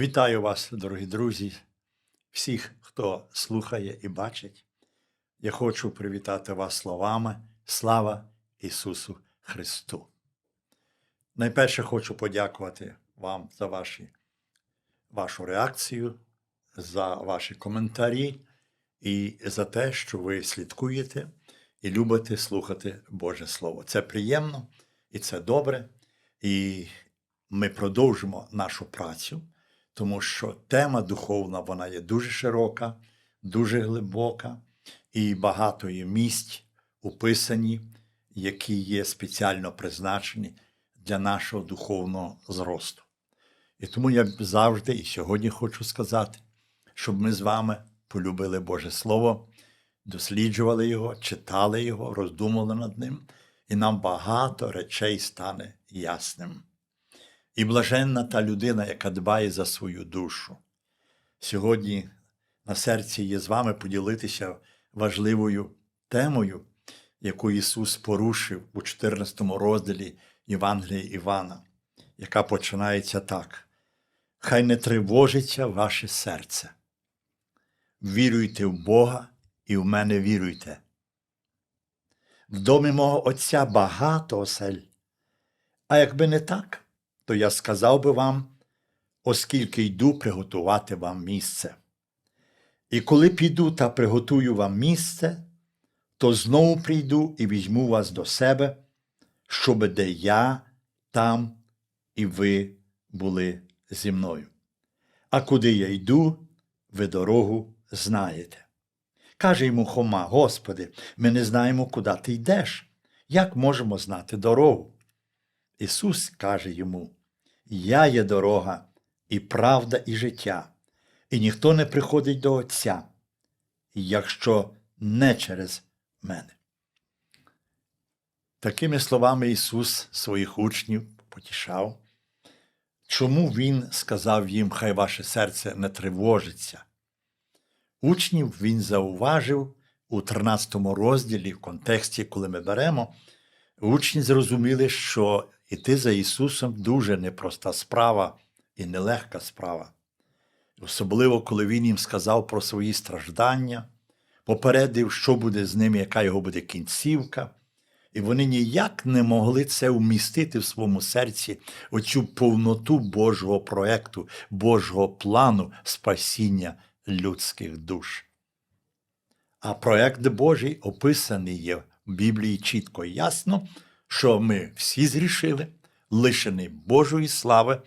Вітаю вас, дорогі друзі, всіх, хто слухає і бачить. Я хочу привітати вас словами Слава Ісусу Христу. Найперше хочу подякувати вам за ваші, вашу реакцію, за ваші коментарі і за те, що ви слідкуєте і любите слухати Боже Слово. Це приємно і це добре. І ми продовжимо нашу працю, тому що тема духовна вона є дуже широка, дуже глибока, і багато є місць уписані, які є спеціально призначені для нашого духовного зросту. І тому я завжди і сьогодні хочу сказати, щоб ми з вами полюбили Боже Слово, досліджували його, читали його, роздумували над ним, і нам багато речей стане ясним. І блаженна та людина, яка дбає за свою душу. Сьогодні на серці є з вами поділитися важливою темою, яку Ісус порушив у 14 розділі Євангелія Івана, яка починається так: Хай не тривожиться ваше серце. Віруйте в Бога і в мене віруйте. В домі мого Отця багато осель. А якби не так, то я сказав би вам, оскільки йду приготувати вам місце. І коли піду та приготую вам місце, то знову прийду і візьму вас до себе, щоб де я, там і ви були зі мною. А куди я йду, ви дорогу знаєте. Каже йому Хома, Господи, ми не знаємо, куди ти йдеш. Як можемо знати дорогу? Ісус каже йому: Я є дорога, і правда, і життя, і ніхто не приходить до Отця, якщо не через мене. Такими словами Ісус своїх учнів потішав. Чому Він сказав їм, хай ваше серце не тривожиться? Учнів Він зауважив у 13 розділі, в контексті, коли ми беремо, учні зрозуміли, що іти за Ісусом дуже непроста справа і нелегка справа. Особливо, коли Він їм сказав про свої страждання, попередив, що буде з ними, яка його буде кінцівка. І вони ніяк не могли це вмістити в своєму серці, оцю повноту Божого проекту, Божого плану спасіння людських душ. А проект Божий описаний є в Біблії чітко і ясно, що ми всі зрішили, лишені Божої слави,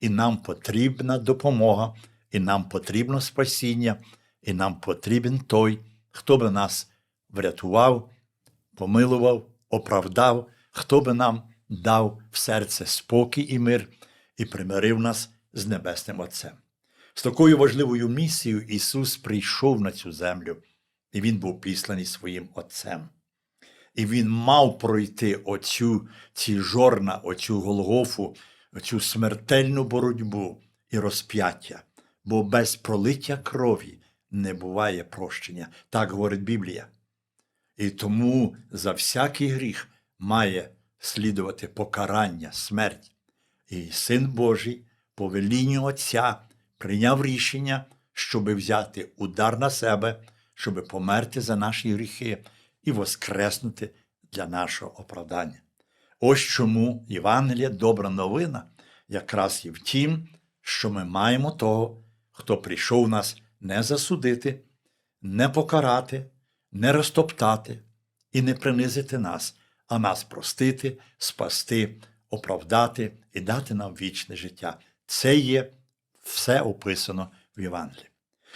і нам потрібна допомога, і нам потрібно спасіння, і нам потрібен той, хто би нас врятував, помилував, оправдав, хто би нам дав в серце спокій і мир і примирив нас з Небесним Отцем. З такою важливою місією Ісус прийшов на цю землю, і Він був післаний своїм Отцем. І Він мав пройти оцю ці жорна, оцю Голгофу, оцю смертельну боротьбу і розп'яття, бо без пролиття крові не буває прощення, так говорить Біблія. І тому за всякий гріх має слідувати покарання, смерть. І Син Божий по велінню Отця прийняв рішення, щоби взяти удар на себе, щоби померти за наші гріхи і воскреснути для нашого оправдання. Ось чому Євангелія, добра новина, якраз і в тім, що ми маємо того, хто прийшов нас не засудити, не покарати, не розтоптати і не принизити нас, а нас простити, спасти, оправдати і дати нам вічне життя. Це є все описано в Євангелії.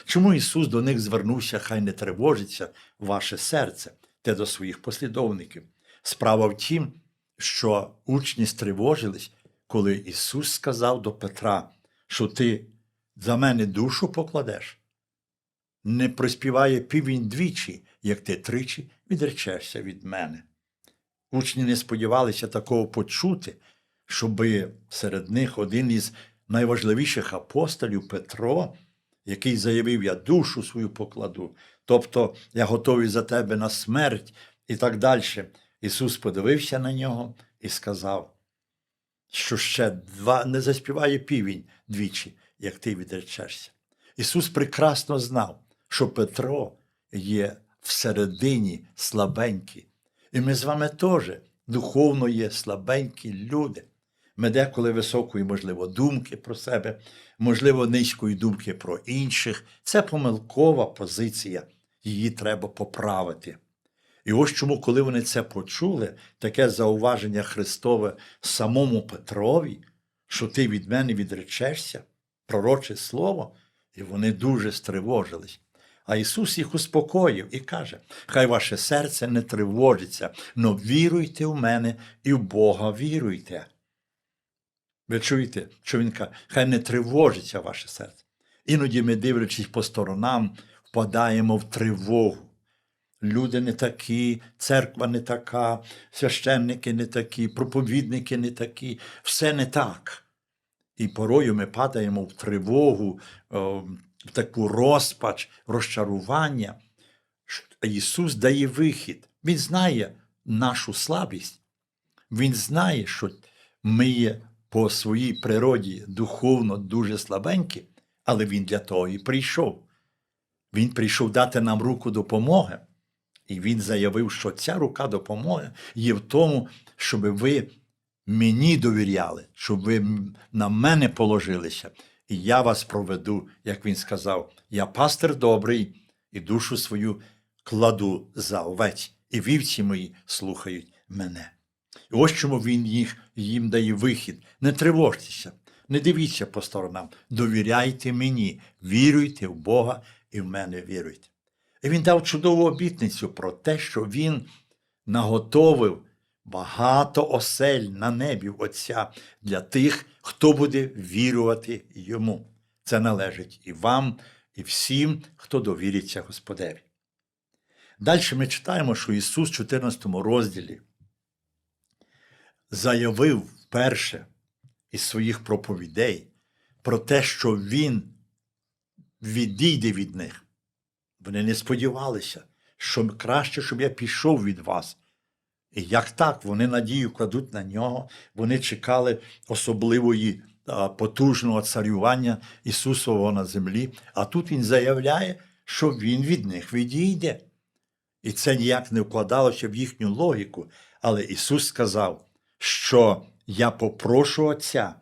Чому Ісус до них звернувся, хай не тривожиться ваше серце, те до своїх послідовників? Справа в тім, що учні стривожились, коли Ісус сказав до Петра, що ти за мене душу покладеш. Не проспіває півень двічі, як ти тричі відречешся від мене. Учні не сподівалися такого почути, щоби серед них один із найважливіших апостолів Петро, який заявив, я душу свою покладу, тобто я готовий за тебе на смерть і так далі. Ісус подивився на нього і сказав, що ще два не заспіває півень двічі, як ти відречешся. Ісус прекрасно знав, що Петро є всередині слабенький. І ми з вами теж духовно є слабенькі люди. Ми деколи високої, можливо, думки про себе, можливо, низької думки про інших. Це помилкова позиція, її треба поправити. І ось чому, коли вони це почули, таке зауваження Христове самому Петрові, що ти від мене відречешся, пророче слово, і вони дуже стривожились. А Ісус їх успокоїв і каже: Хай ваше серце не тривожиться, но віруйте в мене і в Бога віруйте. Ви чуєте, що він каже, хай не тривожиться ваше серце. Іноді ми, дивлячись по сторонам, впадаємо в тривогу. Люди не такі, церква не така, священники не такі, проповідники не такі, все не так. І порою ми падаємо в тривогу, в таку розпач, розчарування. Ісус дає вихід. Він знає нашу слабість. Він знає, що ми є по своїй природі духовно дуже слабенькі, але Він для того і прийшов. Він прийшов дати нам руку допомоги. І він заявив, що ця рука допомоги є в тому, щоб ви мені довіряли, щоб ви на мене положилися, і я вас проведу, як він сказав, я пастир добрий, і душу свою кладу за овець, і вівці мої слухають мене. І ось чому він їх, їм дає вихід. Не тривожтеся, не дивіться по сторонам, довіряйте мені, віруйте в Бога і в мене віруйте. І він дав чудову обітницю про те, що він наготовив багато осель на небі Отця для тих, хто буде вірувати йому. Це належить і вам, і всім, хто довіриться Господеві. Далі ми читаємо, що Ісус в 14 розділі заявив вперше із своїх проповідей про те, що Він відійде від них. Вони не сподівалися, що краще, щоб я пішов від вас. І як так, вони надію кладуть на нього, вони чекали особливої потужного царювання Ісусового на землі, а тут Він заявляє, що Він від них відійде. І це ніяк не вкладалося в їхню логіку. Але Ісус сказав, що я попрошу Отця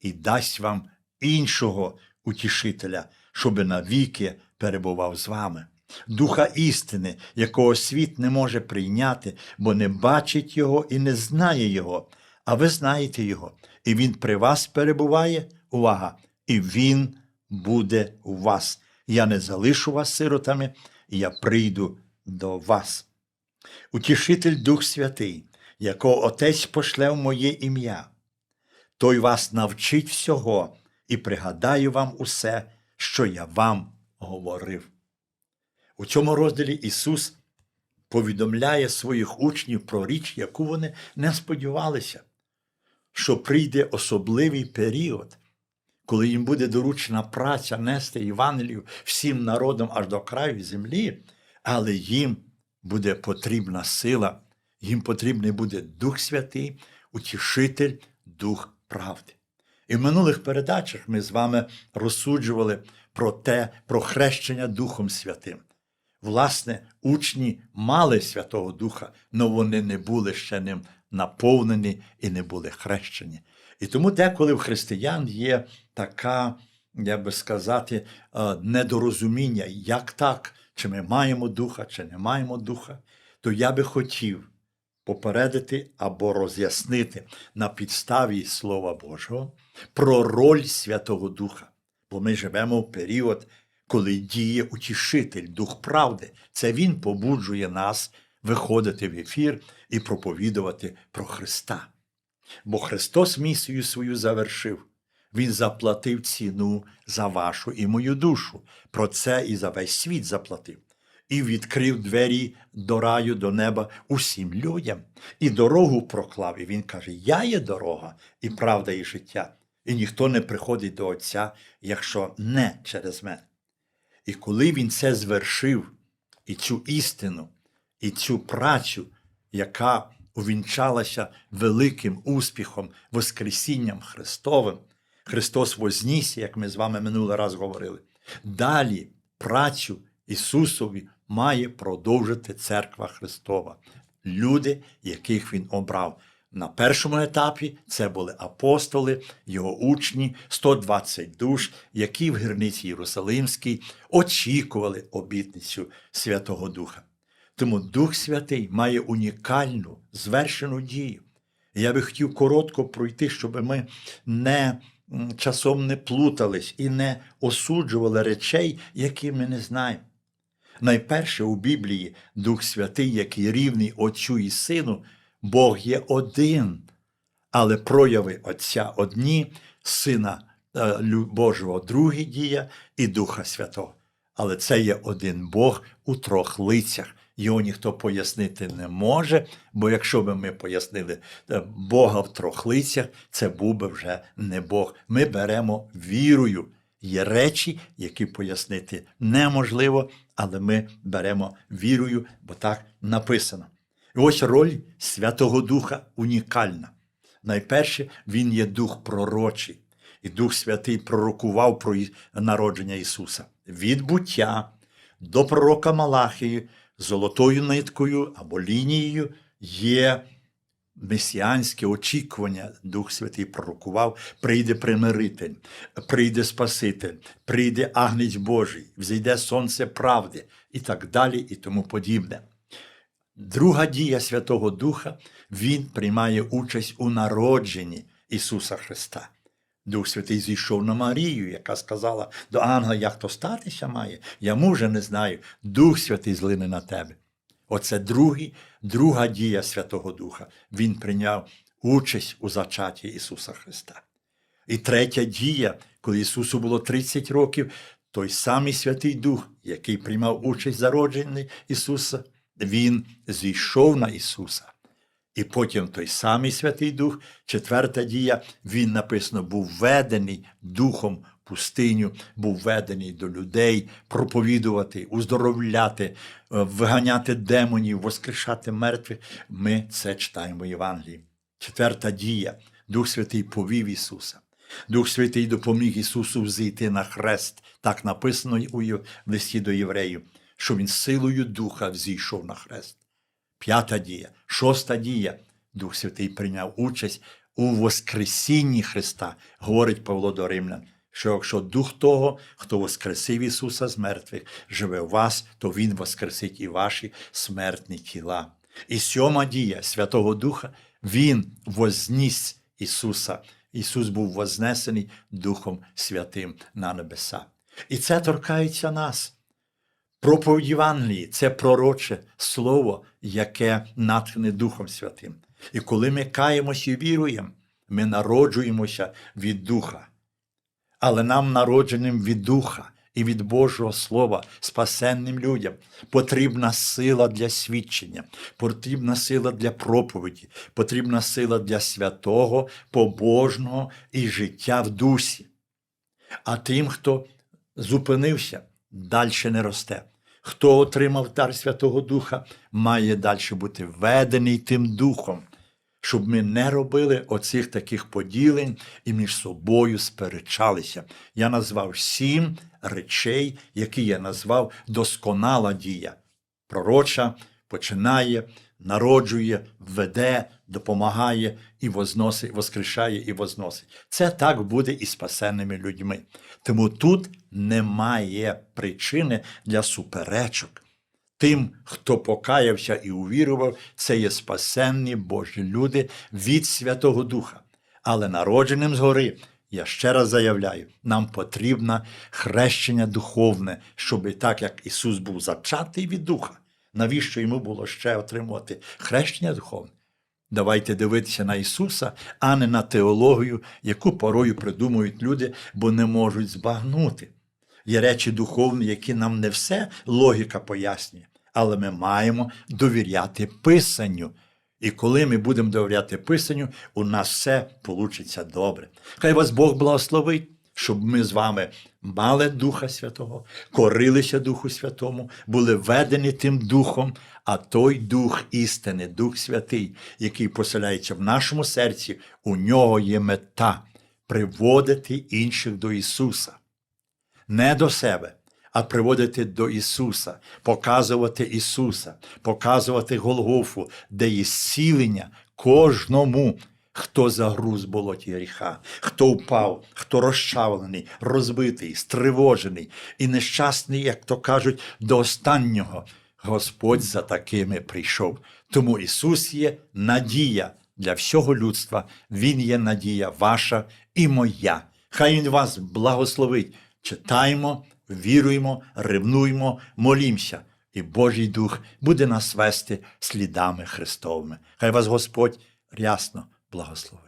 і дасть вам іншого утішителя, щоби навіки перебував з вами. Духа істини, якого світ не може прийняти, бо не бачить його і не знає його, а ви знаєте його, і він при вас перебуває, увага, і він буде у вас. Я не залишу вас сиротами, я прийду до вас. Утішитель Дух Святий, якого Отець пошле в моє ім'я, той вас навчить всього і пригадаю вам усе, що я вам говорив. У цьому розділі Ісус повідомляє своїх учнів про річ, яку вони не сподівалися, що прийде особливий період, коли їм буде доручена праця нести Євангелію всім народам аж до краю землі, але їм буде потрібна сила, їм потрібний буде Дух Святий, утішитель, Дух правди. І в минулих передачах ми з вами розсуджували про те, про хрещення Духом Святим. Власне, учні мали Святого Духа, але вони не були ще ним наповнені і не були хрещені. І тому деколи в християн є така, як би сказати, е, недорозуміння, як так, чи ми маємо духа, чи не маємо духа, то я би хотів попередити або роз'яснити на підставі Слова Божого про роль Святого Духа. Бо ми живемо в період, коли діє утішитель, Дух правди. Це Він побуджує нас виходити в ефір і проповідувати про Христа. Бо Христос місію свою завершив. Він заплатив ціну за вашу і мою душу. Про це і за весь світ заплатив. І відкрив двері до раю, до неба усім людям, і дорогу проклав. І він каже: Я є дорога, і правда, і життя. І ніхто не приходить до Отця, якщо не через мене. І коли він це звершив, і цю істину, і цю працю, яка увінчалася великим успіхом, Воскресінням Христовим, Христос вознісся, як ми з вами минулий раз говорили. Далі працю Ісусові має продовжити церква Христова, люди, яких Він обрав. На першому етапі це були апостоли, його учні, 120 душ, які в гірниці Єрусалимській очікували обітницю Святого Духа. Тому Дух Святий має унікальну звершену дію. Я би хотів коротко пройти, щоб ми не часом не плутались і не осуджували речей, які ми не знаємо. Найперше у Біблії Дух Святий, який рівний Отцю і Сину, Бог є один, але прояви Отця одні, Сина е, Божого другі дія і Духа Святого. Але це є один Бог у трьох лицях. Його ніхто пояснити не може, бо якщо би ми пояснили е, Бога в трьох лицях, це був би вже не Бог. Ми беремо вірою. Є речі, які пояснити неможливо, але ми беремо вірою, бо так написано. І ось роль Святого Духа унікальна. Найперше, він є дух пророчий, і Дух Святий пророкував про народження Ісуса. Від буття до пророка Малахії золотою ниткою або лінією є месіанське очікування. Дух Святий пророкував, прийде примиритель, прийде Спаситель, прийде Агнець Божий, взійде сонце правди і так далі, і тому подібне. Друга дія Святого Духа Він приймає участь у народженні Ісуса Христа. Дух Святий зійшов на Марію, яка сказала до ангела, як то статися має. Я мужа не знаю. Дух Святий злине на тебе. Оце другий, друга дія Святого Духа. Він прийняв участь у зачатті Ісуса Христа. І третя дія, коли Ісусу було 30 років, той самий Святий Дух, який приймав участь в зародженні Ісуса, Він зійшов на Ісуса. І потім той самий Святий Дух, четверта дія, він написано, був введений духом пустиню, був введений до людей, проповідувати, уздоровляти, е, виганяти демонів, воскрешати мертвих. Ми це читаємо в Євангелії. Четверта дія. Дух Святий повів Ісуса. Дух Святий допоміг Ісусу взійти на хрест. Так написано у листі до євреїв, що Він силою Духа взійшов на хрест. П'ята дія, шоста дія. Дух Святий прийняв участь у Воскресінні Христа, говорить Павло до Римлян, що якщо Дух того, хто воскресив Ісуса з мертвих, живе в вас, то Він воскресить і ваші смертні тіла. І сьома дія Святого Духа, Він возніс Ісуса. Ісус був вознесений Духом Святим на небеса. І це торкається нас. Проповідь Євангелії це пророче слово, яке натхне Духом Святим. І коли ми каємося і віруємо, ми народжуємося від Духа. Але нам, народженим від Духа і від Божого Слова, спасенним людям, потрібна сила для свідчення, потрібна сила для проповіді, потрібна сила для святого, побожного і життя в дусі. А тим, хто зупинився, далі не росте. Хто отримав дар Святого Духа, має далі бути введений тим духом, щоб ми не робили оцих таких поділень і між собою сперечалися. Я назвав сім речей, які я назвав досконала дія. Пророча починає, народжує, веде, допомагає і возносить, воскрешає і возносить. Це так буде і спасенними людьми. Тому тут немає причини для суперечок. Тим, хто покаявся і увірував, це є спасенні Божі люди від Святого Духа. Але народженим згори, я ще раз заявляю, нам потрібне хрещення духовне, щоб так як Ісус був зачатий від Духа, навіщо йому було ще отримувати хрещення духовне? Давайте дивитися на Ісуса, а не на теологію, яку порою придумують люди, бо не можуть збагнути. Є речі духовні, які нам не все логіка пояснює, але ми маємо довіряти Писанню. І коли ми будемо довіряти Писанню, у нас все получиться добре. Хай вас Бог благословить, щоб ми з вами мали Духа Святого, корилися Духу Святому, були ведені тим Духом, а той Дух істини, Дух Святий, який поселяється в нашому серці, у нього є мета приводити інших до Ісуса. Не до себе, а приводити до Ісуса, показувати Ісуса, показувати Голгофу, де є зцілення кожному, хто загруз болоті гріха, хто впав, хто розчавлений, розбитий, стривожений і нещасний, як то кажуть, до останнього. Господь за такими прийшов. Тому Ісус є надія для всього людства. Він є надія ваша і моя. Хай Він вас благословить. Читаємо, віруємо, ревнуємо, молімося, і Божий Дух буде нас вести слідами Христовими. Хай вас Господь рясно благословить.